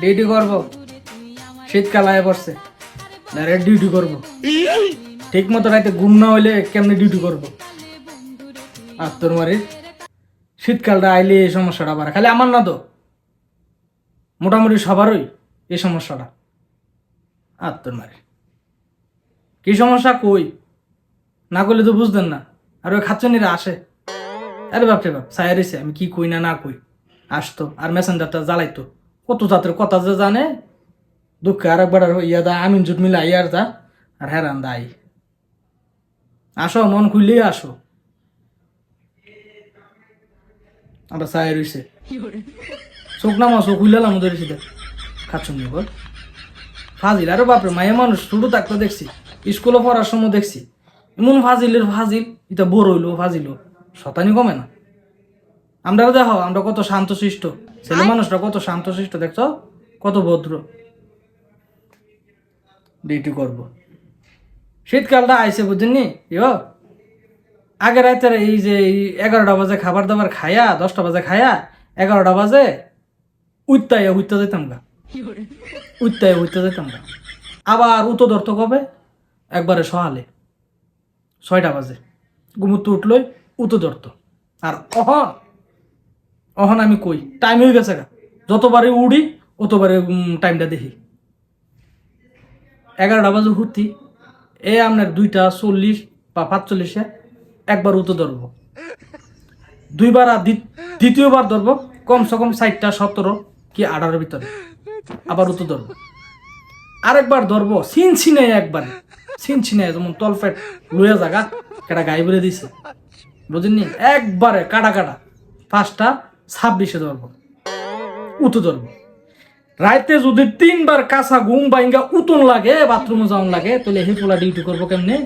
Duty করব। শীতকাল আয় পড়ছে। ডাইরেক্ট ডিউটি করব। ঠিক মতো রাইতে ঘুম না হইলে কেমনে ডিউটি করব? আর তোর মারি? শীতকালটা আইলে এই সমস্যাটা বাড়ে খালি আমার না তো। মোটামুটি সবারই এই সমস্যাটা। আর তোর মারি? কি সমস্যা কই? না করলে তো বুঝতেন না। আর ওই খাচ্চনিরা আসে। আরে বাপরে বাপ সায়ারিছে আমি কি কই না না কই? আসতো। আর মেসেঞ্জারটা জ্বালাইতো। কত জাতের কথা যে জানে? দুঃখে আর একবার ইয়া দা আমিন জুট মিলা ইয়ার দা আর হেরান দাই। আসো, মন খুললেই আসো। আমরা সায়ার হইছে। চোখ নামা চোখ খুললাম ওদের সিধা। খাচ্ছন বল? ফাজিল, আরে বাপরে, মায়ের মানুষ ছোট থাকতে দেখছি। স্কুলে পড়ার সময় দেখছি। এমন ফাজিলের ফাজিল এটা বড় হইল ফাজিল শতানি কমে না। আমরা দেখো আমরা কত শান্তশিষ্ট ছেলে মানুষরা কত শান্তশিষ্ট দেখছ? কত ভদ্র। ডিউটি করব। শীতকালটা আইসে বুঝছেননি ইয়ো। আগে রাতের এই যে এগারোটা বাজে খাবার দাবার খায়া দশটা বাজে খায়া এগারোটা বাজে উত্তাইয়া উত্তা যেতাম গা। উত্তাইয়া উত্তা যেতাম গা। আবার উতো ধরতো কবে? একবারে সহালে ছয়টা বাজে। ঘুমুত্ত উঠলই উতো ধরতো আর অহন অহন আমি কই? টাইম হয়ে গেছে যতবারে উড়ি, অতবারে টাইমটা দেখি। এগারোটা বাজে ঘুরতি এ আপনার দুইটা চল্লিশ বা পাঁচচল্লিশে একবার উতো ধরবো। দুইবার আর দ্বিতীয়বার ধরবো, কমসে কম ষাটটা, সতেরো কি আঠারোর ভিতরে। আবার উতো ধরবো। আরেকবার ধরবো সিন ছিনে একবার। সিন ছিনে, যেমন তলফেট লুয়ে জাগা কেটা গাই বলে দিছে। বুঝেননি? একবারে কাটা কাটা। পাঁচটা ছাব্বিশে ধরবো উতো ধরবো রাইতে যদি তিনবার কাঁচা ঘুম বাইঙ্গা উতন লাগে, বাথরুমে যাওয়ান লাগে, তাহলে হে পোলা ডিউটি করব কেমনে?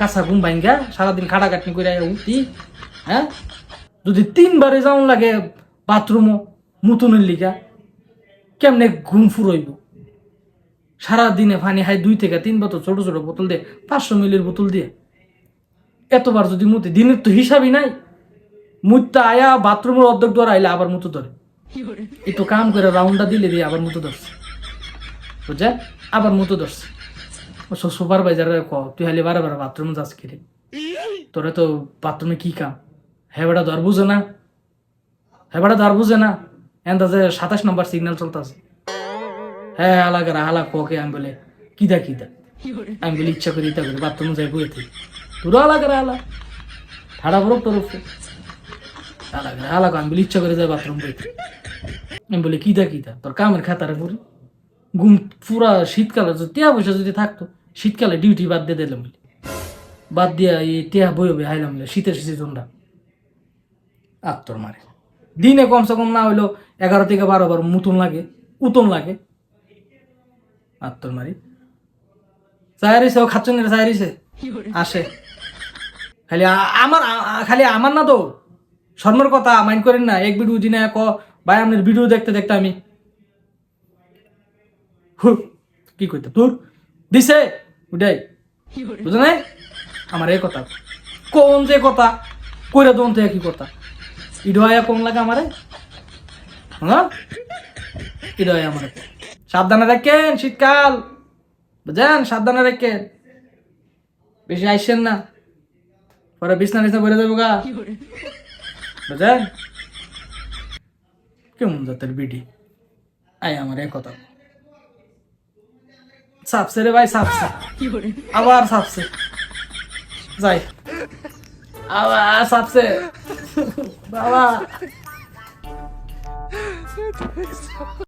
কাঁচা ঘুম বাইঙ্গা সারাদিন খাটাখাটনি করে উঠি হ্যাঁ? যদি তিনবারে যাওয়ান লাগে বাথরুমও মুতনের লিগা, কেমনে ঘুম ফুরইব? সারাদিনে পানি হাই দুই থেকে তিন বোতল, ছোট ছোট বোতল দিয়ে পাঁচশো মিলির বোতল দিয়ে এতবার যদি মুতে, দিনের তো হিসাবই নাই। মুতটা আয়া বাথরুমের অর্ধেক দ্বার আইলে আবার মুতো ধরে। একটু কাম করে রাউন্ডটা দিলে দিয়ে আবার মুতো ধরছে। বুঝছে? আবার মুতো ধরছে। ও সুপারভাইজার ক তুই হালি বারে বারে বাথরুমে যাস কিরে তোরা তো বাথরুমে কি কাম? হেবাটা ধর বুঝে না। হেবাটা ধর বুঝে না। এন্দাজে সাতাশ নম্বর সিগন্যাল চলতেছে। হ্যাঁ হালা করে হালা কোকে আমি বলে, কিদা কিদা? আমি বলি, ইচ্ছা করি ইচ্ছা করি বাথরুমে যাই বইতে তোরা করে হালা ঠাড়া বরফ টরফ। হালা করে হালা আমি বলি, ইচ্ছা করে যাই বাথরুম আমি বলি কিদা কিদা তোর কামের খাতারে পড়ি? ঘুম পুরা শীতকালে টিয়া পয়সা যদি থাকতো, শীতকালে ডিউটি বাদ দিয়ে দিলাম বলি। বাদ দিয়া এই টিয়া বই বই হাইলাম শীতের সিজনটা আত্মর মারে। দিনে কমসে কম না হইল এগারো থেকে বারো বার মুতুন লাগে, উতন লাগে। আত্মর মারি। চায়ারিছে ও খাচ্ছেন চায়ারিছে আসে। খালি আমার খালি আমার না তো শর্মের কথা মাইন্ড করেন না, এক ভিডিও দিনে ক, ভাই, আপনার ভিডিও দেখতে দেখতে আমি। কি কইতে তোর দিছে, উঠাই। বুঝো নাই? আমার এই কথা। কোন যে কথা, কইরা দোন থেকে কি কথা? ইডয়া কোন লাগে আমারে? হ্যাঁ? ইডয়া আমারে। সাবধানে রাখেন, শীতকাল। বুঝেন? সাবধানে রাখেন। বেশি আইসেন না। পরে বিছনা বিছনা বেড়ে যাব গা। বুঝেন কেমন জাতের বিডি আই আমার এই কথা সাপসে রে ভাই সাপসে আবার সাপসে যাই আবার সাপসে বাবা